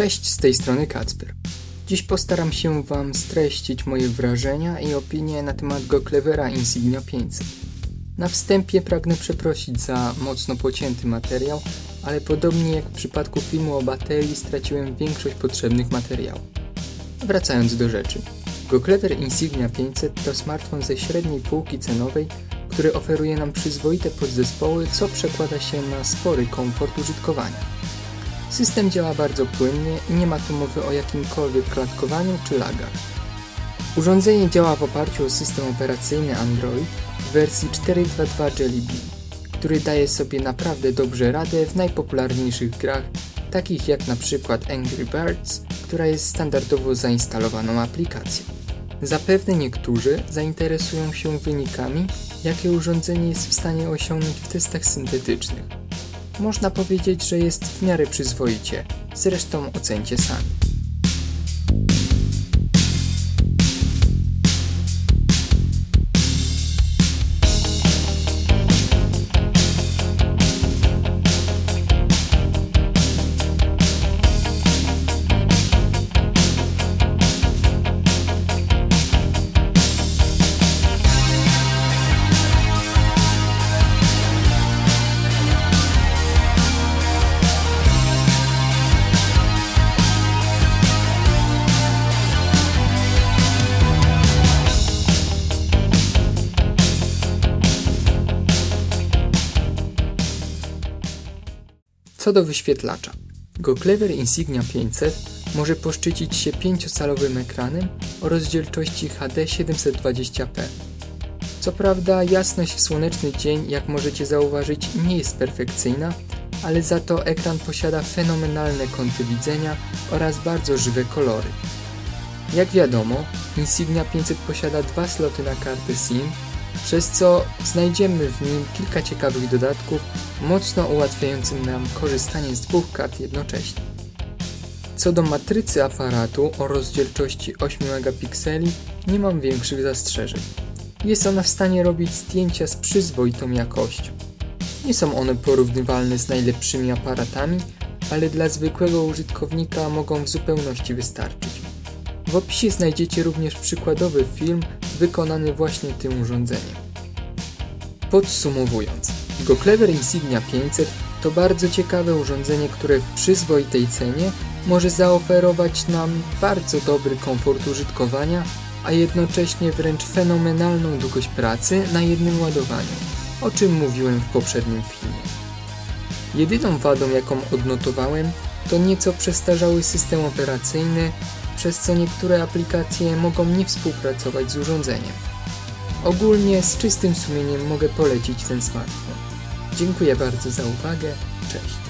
Cześć, z tej strony Kacper. Dziś postaram się Wam streścić moje wrażenia i opinie na temat GoClevera Insignia 500. Na wstępie pragnę przeprosić za mocno pocięty materiał, ale podobnie jak w przypadku filmu o baterii straciłem większość potrzebnych materiałów. Wracając do rzeczy. GoClever Insignia 500 to smartfon ze średniej półki cenowej, który oferuje nam przyzwoite podzespoły, co przekłada się na spory komfort użytkowania. System działa bardzo płynnie i nie ma tu mowy o jakimkolwiek klatkowaniu czy lagach. Urządzenie działa w oparciu o system operacyjny Android w wersji 4.2.2 Jelly Bean, który daje sobie naprawdę dobrze radę w najpopularniejszych grach, takich jak na przykład Angry Birds, która jest standardowo zainstalowaną aplikacją. Zapewne niektórzy zainteresują się wynikami, jakie urządzenie jest w stanie osiągnąć w testach syntetycznych. Można powiedzieć, że jest w miarę przyzwoicie, zresztą ocencie sami. Co do wyświetlacza. GoClever Insignia 500 może poszczycić się 5-calowym ekranem o rozdzielczości HD 720p. Co prawda jasność w słoneczny dzień, jak możecie zauważyć, nie jest perfekcyjna, ale za to ekran posiada fenomenalne kąty widzenia oraz bardzo żywe kolory. Jak wiadomo, Insignia 500 posiada dwa sloty na kartę SIM, przez co znajdziemy w nim kilka ciekawych dodatków, mocno ułatwiających nam korzystanie z dwóch kart jednocześnie. Co do matrycy aparatu o rozdzielczości 8 megapikseli, nie mam większych zastrzeżeń. Jest ona w stanie robić zdjęcia z przyzwoitą jakością. Nie są one porównywalne z najlepszymi aparatami, ale dla zwykłego użytkownika mogą w zupełności wystarczyć. W opisie znajdziecie również przykładowy film wykonany właśnie tym urządzeniem. Podsumowując, GoClever Insignia 500 to bardzo ciekawe urządzenie, które w przyzwoitej cenie może zaoferować nam bardzo dobry komfort użytkowania, a jednocześnie wręcz fenomenalną długość pracy na jednym ładowaniu, o czym mówiłem w poprzednim filmie. Jedyną wadą, jaką odnotowałem, to nieco przestarzały system operacyjny przez co niektóre aplikacje mogą nie współpracować z urządzeniem. Ogólnie z czystym sumieniem mogę polecić ten smartfon. Dziękuję bardzo za uwagę, cześć.